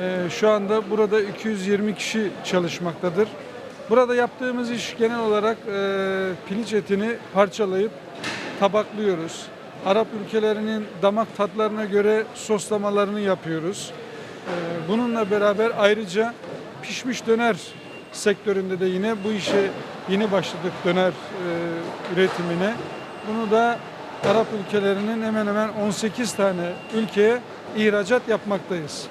Ee, Şu anda burada 220 kişi çalışmaktadır. Burada yaptığımız iş genel olarak e, piliç etini parçalayıp tabaklıyoruz. Arap ülkelerinin damak tatlarına göre soslamalarını yapıyoruz. Ee, Bununla beraber ayrıca pişmiş döner sektöründe de yine bu işe yeni başladık döner e, üretimine. Bunu da Arap ülkelerinin hemen hemen 18 tane ülkeye ihracat yapmaktayız.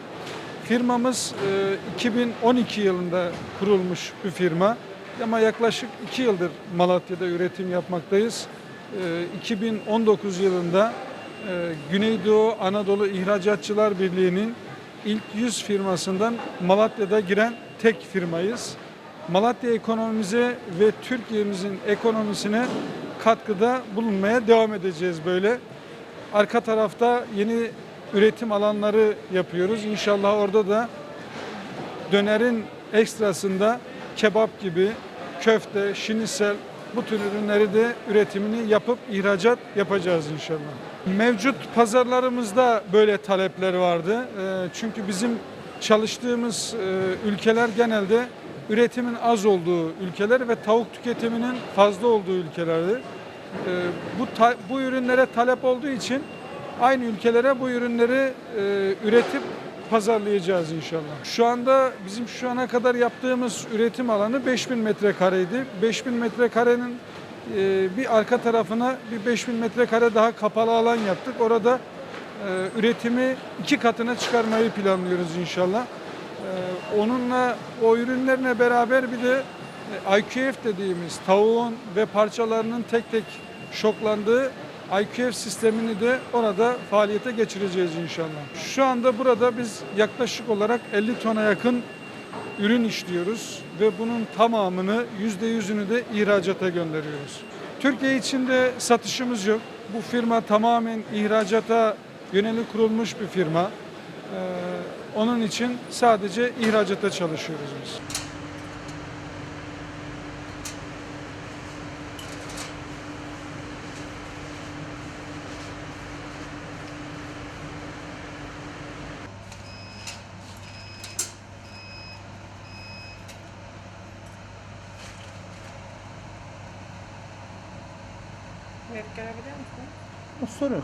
Firmamız e, 2012 yılında kurulmuş bir firma ama yaklaşık 2 yıldır Malatya'da üretim yapmaktayız. E, 2019 yılında e, Güneydoğu Anadolu İhracatçılar Birliği'nin ilk 100 firmasından Malatya'da giren tek firmayız. Malatya ekonomimize ve Türkiye'mizin ekonomisine katkıda bulunmaya devam edeceğiz böyle. Arka tarafta yeni üretim alanları yapıyoruz. İnşallah orada da dönerin ekstrasında kebap gibi köfte, şinisel bu tür ürünleri de üretimini yapıp ihracat yapacağız inşallah. Mevcut pazarlarımızda böyle talepler vardı. Ee, Çünkü bizim çalıştığımız e, ülkeler genelde üretimin az olduğu ülkeler ve tavuk tüketiminin fazla olduğu ülkelerdi. Ee, Bu bu ürünlere talep olduğu için aynı ülkelere bu ürünleri e, üretip pazarlayacağız inşallah. Şu anda bizim şu ana kadar yaptığımız üretim alanı 5000 metrekareydi. 5000 metrekarenin e, bir arka tarafına bir 5000 metrekare daha kapalı alan yaptık. Orada e, üretimi iki katına çıkarmayı planlıyoruz inşallah. E, Onunla o ürünlerine beraber bir de e, IQF dediğimiz tavuğun ve parçalarının tek tek şoklandığı IQF sistemini de orada faaliyete geçireceğiz inşallah. Şu anda burada biz yaklaşık olarak 50 tona yakın ürün işliyoruz ve bunun tamamını %100'ünü de ihracata gönderiyoruz. Türkiye içinde satışımız yok. Bu firma tamamen ihracata yönelik kurulmuş bir firma. Ee, onun için sadece ihracata çalışıyoruz biz. Evet görebilir misin? Sorun.